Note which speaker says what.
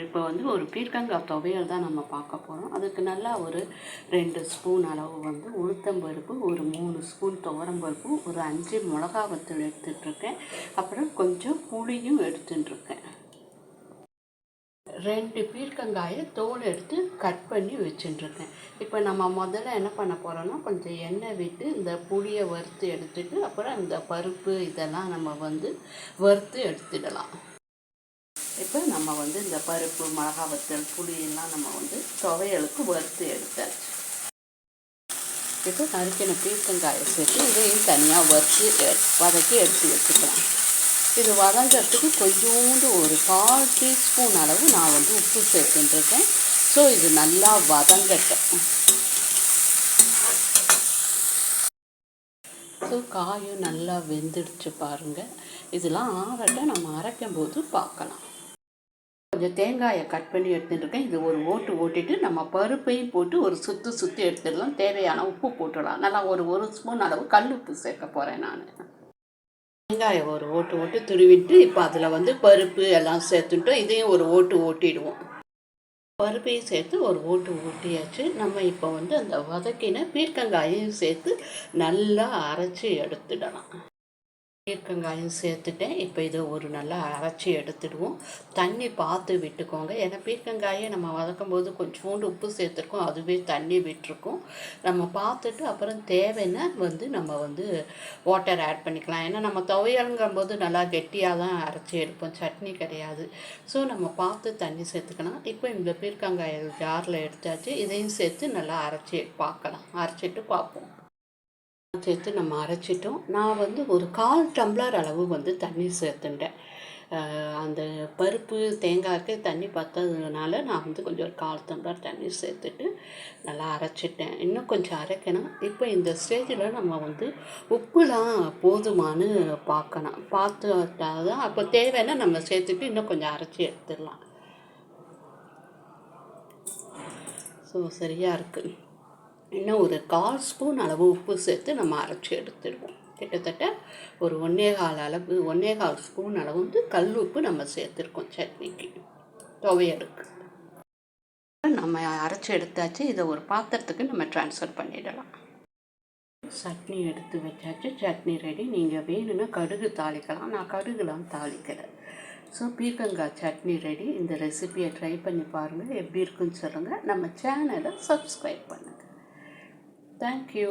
Speaker 1: இப்போ வந்து ஒரு பீர்க்கங்காய் துவையல் தான் நம்ம பார்க்க போகிறோம் அதுக்கு நல்லா ஒரு ரெண்டு ஸ்பூன் அளவு வந்து உளுத்தம்பருப்பு ஒரு மூணு ஸ்பூன் துவரம்பருப்பு ஒரு அஞ்சு மிளகா வத்தல் எடுத்துகிட்ருக்கேன் அப்புறம் கொஞ்சம் புளியும் எடுத்துட்டுருக்கேன் ரெண்டு பீர்க்கங்காயை தோல் எடுத்து கட் பண்ணி வச்சுட்டுருக்கேன் இப்போ நம்ம முதல்ல என்ன பண்ண போகிறோன்னா கொஞ்சம் எண்ணெய் விட்டு இந்த புளியை வறுத்து எடுத்துட்டு அப்புறம் இந்த பருப்பு இதெல்லாம் நம்ம வந்து வறுத்து எடுத்துடலாம். இப்போ நம்ம வந்து இந்த பருப்பு மிளகா வத்தல் புளியெல்லாம் நம்ம வந்து துவையலுக்கு வறுத்து எடுத்தாச்சு இப்போ நறுக்கின பீர்க்கங்காயை சேர்த்து இதையும் தனியாக வறுத்து வதக்கி எடுத்து வச்சுக்கலாம். இது வதங்கிறதுக்கு கொஞ்சோண்டு ஒரு கால் டீஸ்பூன் அளவு நான் வந்து உப்பு சேர்த்துட்டுருக்கேன் ஸோ இது நல்லா வதங்கட்டும். ஸோ காயும் நல்லா வெந்துடுச்சு பாருங்கள் இதெல்லாம் ஆறட்டும். நம்ம அரைக்கும் போது பார்க்கலாம். கொஞ்சம் தேங்காயை கட் பண்ணி எடுத்துட்டுருக்கேன் இது ஒரு ஓட்டு ஓட்டிட்டு நம்ம பருப்பையும் போட்டு ஒரு சுற்று சுற்றி எடுத்துடலாம். தேவையான உப்பு போட்டுடலாம். நல்லா ஒரு ஒரு ஸ்பூன் அளவு கல் உப்பு சேர்க்க போகிறேன் நான். தேங்காயை ஒரு ஓட்டு ஓட்டு துருவிட்டு இப்போ அதில் வந்து பருப்பு எல்லாம் சேர்த்துட்டோம். இதையும் ஒரு ஓட்டு ஓட்டிடுவோம். பருப்பையும் சேர்த்து ஒரு ஓட்டு ஓட்டியாச்சு. நம்ம இப்போ வந்து அந்த வதக்கின பீர்க்கங்காயையும் சேர்த்து நல்லா அரைச்சி எடுத்துடலாம். பீர்க்கங்காயும் சேர்த்துட்டேன். இப்போ இதை ஒரு நல்லா அரைச்சி எடுத்துடுவோம். தண்ணி பார்த்து விட்டுக்கோங்க. ஏன்னா பீர்க்கங்காயை நம்ம வதக்கும் போது கொஞ்சோண்டு உப்பு சேர்த்துருக்கோம். அதுவே தண்ணி விட்டுருக்கோம். நம்ம பார்த்துட்டு அப்புறம் தேவைன்னா வந்து நம்ம வந்து வாட்டர் ஆட் பண்ணிக்கலாம். ஏன்னா நம்ம துவையலுங்கும் போது நல்லா கெட்டியாக தான் அரைச்சி எடுப்போம். சட்னி கிடையாது. ஸோ நம்ம பார்த்து தண்ணி சேர்த்துக்கலாம். இப்போ இந்த பீர்க்கங்காயை ஜாரில் எடுத்தாச்சு. இதையும் சேர்த்து நல்லா அரைச்சி பார்க்கலாம். அரைச்சிட்டு பார்ப்போம். சேர்த்து நம்ம அரைச்சிட்டோம். நான் வந்து ஒரு கால் டம்ளர் அளவு வந்து தண்ணி சேர்த்துட்டேன். அந்த பருப்பு தேங்காய்க்கு தண்ணி பற்றதுனால நான் வந்து கொஞ்சம் ஒரு கால் டம்ளர் தண்ணி சேர்த்துட்டு நல்லா அரைச்சிட்டேன். இன்னும் கொஞ்சம் அரைக்கணும். இப்போ இந்த ஸ்டேஜில் நம்ம வந்து உப்புலாம் போதுமான்னு பார்க்கணும். பார்த்து தான் அப்போ தேவைன்னா நம்ம சேர்த்துட்டு இன்னும் கொஞ்சம் அரைச்சி எடுத்துடலாம். ஸோ சரியாக இருக்குது இன்னும் ஒரு கால் ஸ்பூன் அளவு உப்பு சேர்த்து நம்ம அரைச்சி எடுத்துடுவோம். கிட்டத்தட்ட ஒரு ஒன்றே கால் அளவு ஒன்றே கால் ஸ்பூன் அளவு வந்து கல் உப்பு நம்ம சேர்த்துருக்கோம் சட்னிக்கு. துவையலுக்கு. நம்ம அரைச்சி எடுத்தாச்சு இதை ஒரு பாத்திரத்துக்கு நம்ம ட்ரான்ஸ்ஃபர் பண்ணிடலாம். சட்னி எடுத்து வச்சாச்சு சட்னி ரெடி நீங்கள் வேணும்னா கடுகு தாளிக்கலாம். நான் கடுகுலாம் தாளிக்கிறேன் ஸோ பீர்க்கங்காய் சட்னி ரெடி இந்த ரெசிபியை ட்ரை பண்ணி பாருங்கள் எப்படி இருக்குன்னு சொல்லுங்கள் நம்ம சேனலை சப்ஸ்கிரைப் பண்ணுங்கள் தேங்க்யூ